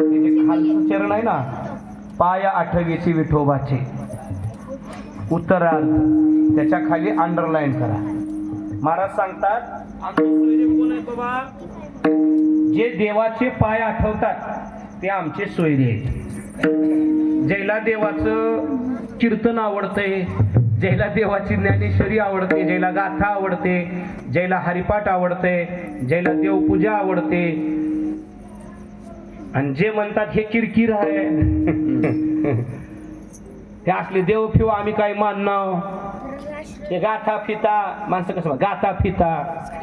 हे जे खालचं चरण आहे ना पाया आठवीची विठोबाचे. उत्तरार्ध. त्याच्याखाली अंडरलाईन करा. महाराज सांगतात कोण आहे बाबा? जे देवाचे पाय आठवतात ते आमचे सोयरे आहेत. जैला देवाचं कीर्तन आवडतंय जैला देवाची ज्ञानेश्वरी आवडते ज्याला गाथा आवडते जैला हरिपाठ आवडते ज्याला देवपूजा आवडते आणि जे म्हणतात हे किरकिर आहे. हे असले देव फिव आम्ही काय मानणार हे गाथा फिता माणसं कसं गाथा फिता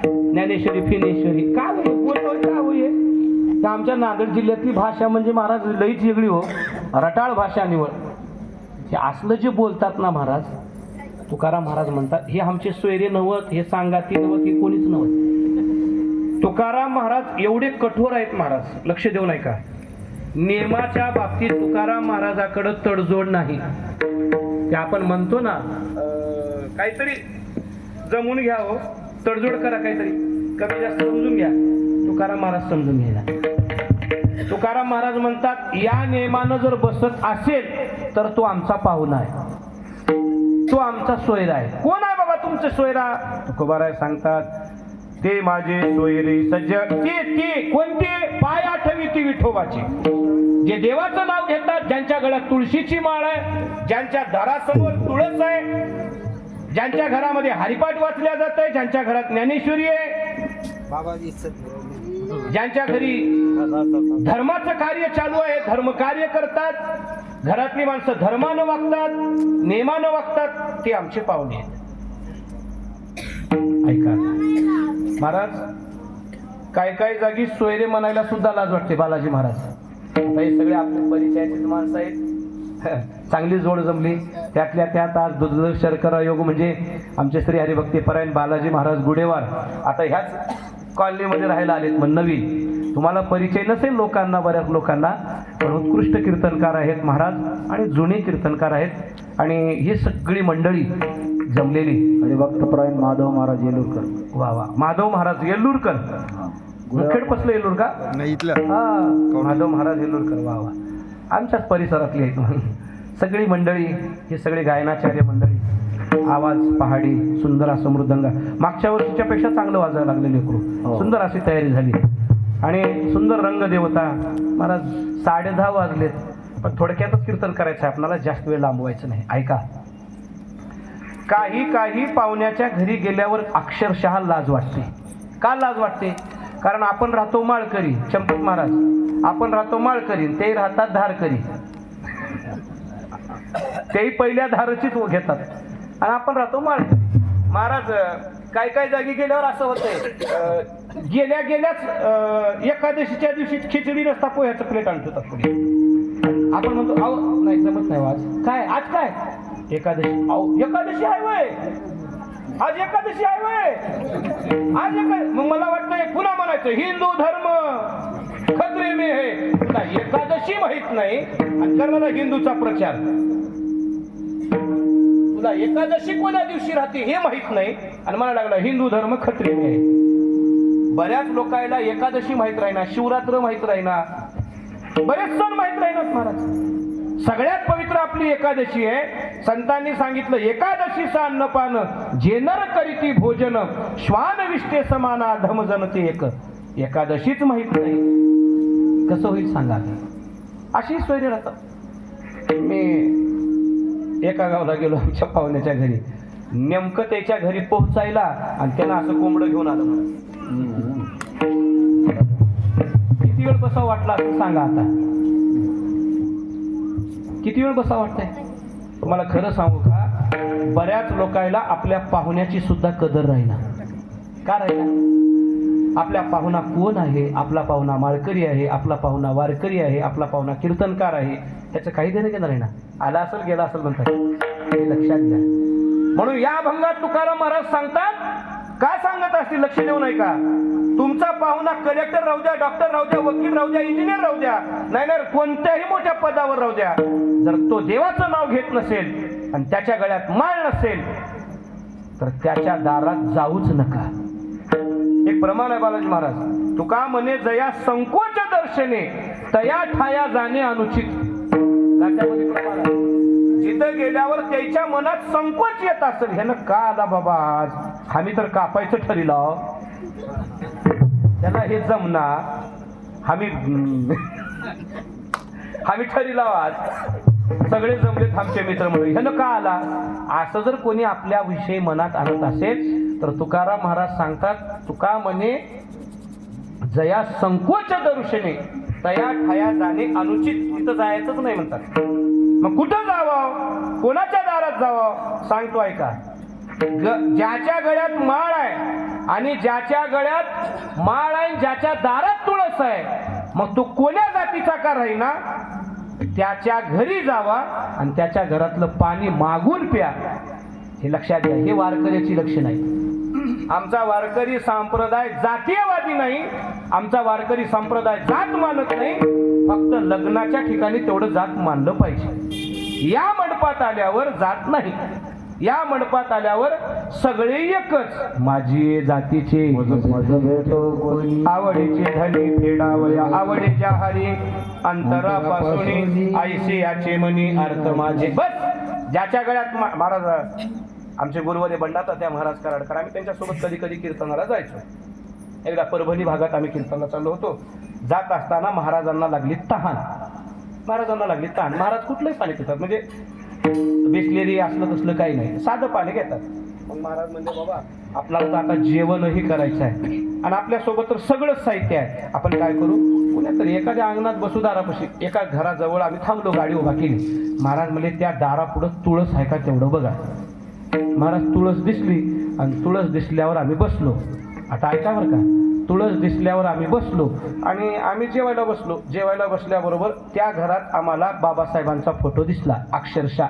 ज्ञानेश्वरी फिनेश्वरी. का होय का तर आमच्या नांदेड जिल्ह्यातली भाषा म्हणजे महाराज लईच वेगळी हो. रटाळ भाषा निवड. हे असलं जे बोलतात ना महाराज तुकाराम महाराज म्हणतात हे आमचे सोयरे नव्हत हे सांगाती नव्हत हे कोणीच नव्हतं. तुकाराम महाराज एवढे कठोर आहेत महाराज लक्ष देऊ नाही का नियमाच्या बाबतीत तुकाराम महाराजाकडं तडजोड नाही. ते आपण म्हणतो ना काहीतरी जमून घ्या हो तडजोड करा काहीतरी. कमी जास्त समजून घ्या. तुकाराम महाराज समजून घ्यायला तुकाराम महाराज म्हणतात या नियमानं जर बसत असेल तर तो आमचा पाहुणा आहे. तो आमचा सोयरा आहे. कोण आहे बाबा तुमचे सोयरा? तुकोबाराय सांगतात ते माझे सोयरे सज्ज. ते ते कोणते? पाय आठवी ती विठोबाची. जे देवाचं नाव घेतात ज्यांच्या गळ्यात तुळशीची माळ आहे ज्यांच्या दारासमोर तुळस आहे ज्यांच्या घरामध्ये हरिपाठ वाचल्या जात आहे ज्यांच्या घरात ज्ञानेश्वरी आहे ज्यांच्या घरी धर्माचं कार्य चालू आहे धर्म कार्य करतात घरातली माणसं धर्मानं वागतात नेमानं वागतात ते आमचे पाहुणे आहेत. ऐका. महाराज काय काय जागी सोयरे म्हणायला सुद्धा लाज वाटते बालाजी महाराज. हे सगळे आपले परिचयाचे माणसं आहेत. चांगली जोड जमली. त्यातल्या त्यात आज दुर्दर शर्करा योग म्हणजे आमचे श्री हरिभक्ती परायण बालाजी महाराज गुडेवार आता ह्याच कॉलनीमध्ये राहायला आलेत मग नवीन तुम्हाला परिचय नसेल लोकांना बऱ्याच लोकांना पण उत्कृष्ट कीर्तनकार आहेत महाराज आणि जुने कीर्तनकार आहेत. आणि ही सगळी मंडळी जमलेली. हरिभक्तपरायण माधव महाराज येलूरकर. वा वा. माधव महाराज येल्लूरकर मुखेड पसलं येल्लूर का? नाही इथलं. हा. माधव महाराज येल्लूरकर वा वा. आमच्याच परिसरातली आहेत सगळी मंडळी ही सगळी गायनाचार्य मंडळी. आवाज पहाडी सुंदर असं मृदंग. मागच्या वर्षीच्या पेक्षा चांगलं वाजायला लागले लेकरू हो. सुंदर अशी तयारी झाली. आणि सुंदर रंग देवता. महाराज साडे दहा वाजलेत. पण थोडक्यातच कीर्तन करायचं आहे. आपल्याला जास्त वेळ लांबवायचं नाही. ऐका. काही काही पाहुण्याच्या घरी गेल्यावर अक्षरशः लाज वाटते. का लाज वाटते? कारण आपण राहतो माळकरी चंपत महाराज. आपण राहतो माळकरी ते राहतात धारकरी. तेही पहिल्या धारचीच घेतात. आणि आपण राहतो माळकरी. महाराज काय काय जागी गेल्यावर असं होतंय गेल्या गेल्याच एकादशीच्या दिवशी खिचडी नसता पोह्याचं प्लेट आणतो पुढे आपण म्हणतो अहो नाही जमत नाही हो आज. काय? आज काय? एकादशी. अहो एकादशी आहे वय. आज एकादशी आहे वय. आज एका मग मला वाटतं पुन्हा म्हणायचं हिंदू धर्म. खत्रे मे हे. तुला एकादशी माहीत नाही आणि करणारा हिंदूचा प्रचार. तुला एकादशी कोणत्या दिवशी राहते हे माहीत नाही आणि मला लागला हिंदू धर्म खत्रे मे. बऱ्याच लोकांना एकादशी माहीत राहीना शिवरात्र माहीत राहीना. बरेच सण माहीत राहीनात महाराज. सगळ्यात पवित्र आपली एकादशी आहे. संतांनी सांगितलं एकादशीचा अन्नपान जेनर करीती भोजन श्वान विष्टे समाना धम जनते एक. एकादशीच माहीत नाही. कसं होईल सांगा अशी सोयरी राहतात. मी एका गावाला गेलो आमच्या पाहुण्याच्या घरी. नेमकं त्याच्या घरी पोहोचायला आणि त्याला असं कोंबडं घेऊन आलं किती वेळ बसा वाटला सांगा आता. किती वेळ बसा वाटतंय? तुम्हाला खरं सांगू का? बऱ्याच लोकायला आपल्या पाहुण्याची सुद्धा कदर राहीना. का राहीना? आपल्या पाहुणा कोण आहे? आपला पाहुणा माळकरी आहे आपला पाहुणा वारकरी आहे आपला पाहुणा कीर्तनकार आहे. त्याचं काही देणं घेणार आहे ना आला असेल गेला असेल म्हणतात. हे लक्षात घ्या. म्हणून या भंगात तुकाराम महाराज सांगतात का सांगत असतील लक्ष देऊ नाही का तुमचा पाहुणा कलेक्टर राहू द्या डॉक्टर राहू द्या वकील राहू द्या इंजिनियर राहू द्या. नाही कोणत्याही मोठ्या पदावर राहू द्या. जर तो देवाचं नाव घेत नसेल आणि त्याच्या गळ्यात माळ नसेल तर त्याच्या दारात जाऊच नका. एक प्रमाण आहे बालाजी महाराज. तुका म्हणे जया संकोच दर्शने तया ठाया जाणे अनुचित. जिथं गेल्यावर त्याच्या मनात संकोच येत असेल. ह्यानं का आला बाबा आज? आम्ही तर कापायचं ठरलं. त्याला हे जमना आम्ही आम्ही ठरिला आज. सगळे जमलेत आमचे मित्र म्हणून. ह्यानं का आला. असं जर कोणी आपल्या विषयी मनात आणत असेल तर तुकाराम महाराज सांगतात तुका म्हणे जया संकोच दर्शने तया ठाया जाणे अनुचित तिथं जायचंच नाही म्हणतात. मग कुठं जावं? कोणाच्या दारात जावं? सांगतो ऐका. ज्याच्या गळ्यात माळ आहे आणि ज्याच्या गळ्यात माळ आहे ज्याच्या दारात तुळस आहे मग तो कोण्या जातीचा का राहीना? त्याच्या घरी जावा आणि त्याच्या घरातलं पाणी मागून प्या. हे लक्षात घ्या हे वारकऱ्याची लक्षण आहे आमचा वारकरी संप्रदाय जातीयवादी नाही आमचा वारकरी संप्रदाय जात मानत नाही फक्त लग्नाच्या ठिकाणी तेवढं जात मानलं पाहिजे. या मंडपात आल्यावर जात नाही. या मंडपात आल्यावर सगळे एकच. माझी जातीचे. आवडीचे धनी फेडावया आवडीच्या हरी अंतरापासून आईसे याचे मनी अर्थ माझे. बस! ज्याच्या गळ्यात महाराज आमचे गुरुवारी बंडाता त्या महाराज कराडकर. आम्ही त्यांच्यासोबत कधी कधी कीर्तनाला जायचो. एकदा परभणी भागात आम्ही कीर्तनाला चाललो होतो. जात असताना महाराजांना लागली तहान. महाराजांना लागली तहान. महाराज कुठलंही पाणी पितात म्हणजे बिसलेरी असलं तसलं काही नाही. साधं पाणी घेतात. मग महाराज म्हणजे बाबा आपल्याला तर आता जेवणही करायचं आहे. आणि आपल्यासोबत तर सगळंच साहित्य आहे. आपण काय करू? पुण्यातरी एखाद्या अंगणात बसू दारापाशी एका घराजवळ आम्ही थांबलो गाडी उभा केली. महाराज म्हणजे त्या दारापुढं तुळस आहे का तेवढं बघा. महाराज तुळस दिसली आणि तुळस दिसल्यावर आम्ही बसलो. आता ऐका बरं का. तुळस दिसल्यावर आम्ही बसलो. आणि आम्ही जेवायला बसलो. जेवायला बसल्याबरोबर त्या घरात आम्हाला बाबासाहेबांचा फोटो दिसला अक्षरशः.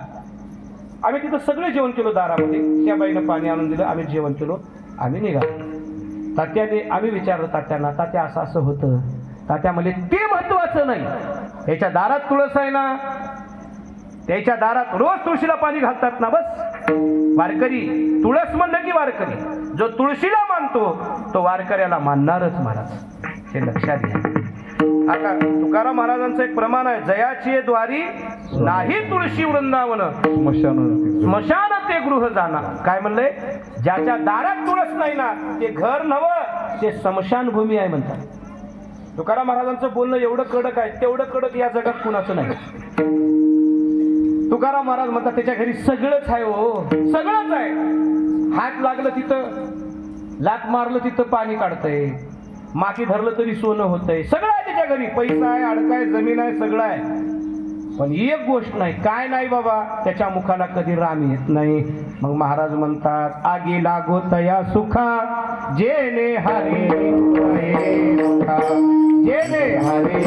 आम्ही तिथं सगळे जेवण केलो दारामध्ये. त्या बाईनं पाणी आणून दिलं आम्ही जेवण केलो आम्ही निघालो. तात्याने आम्ही विचारलं तात्यांना तात्या असं असं होतं. तात्या म्हणजे ते महत्वाचं नाही. याच्या दारात तुळस आहे ना? त्याच्या दारात रोज तुळशीला पाणी घालतात ना बस. वारकरी तुळस म्हणलं की वारकरी. जो तुळशीला मानतो तो वारकऱ्याला मानणारच महाराज. हे लक्षात घ्या. आता तुकाराम महाराजांचं एक प्रमाण आहे. जयाची द्वारी नाही तुळशी वृंदावन स्मशान ते गृह जाणार. काय म्हणलंय? ज्याच्या दारात तुळस नाही ना ते घर नवं ते स्मशानभूमी आहे म्हणतात. तुकाराम महाराजांचं बोलणं एवढं कडक आहे तेवढं कडक या जगात कुणाचं नाही. तुकाराम महाराज म्हणतात त्याच्या घरी सगळंच आहे हो. सगळंच आहे. हात लागलं तिथं लात मारलं तिथं पाणी काढतंय. माती धरलं तरी सोनं होतंय. सगळं आहे त्याच्या घरी. पैसा आहे अडका आहे जमीन आहे सगळं आहे. पण एक गोष्ट नाही. काय नाही बाबा त्याच्या मुखाला कधी राम येत नाही. मग महाराज म्हणतात आगी लागो तया सुखा जेने हरे हरे जेने हरे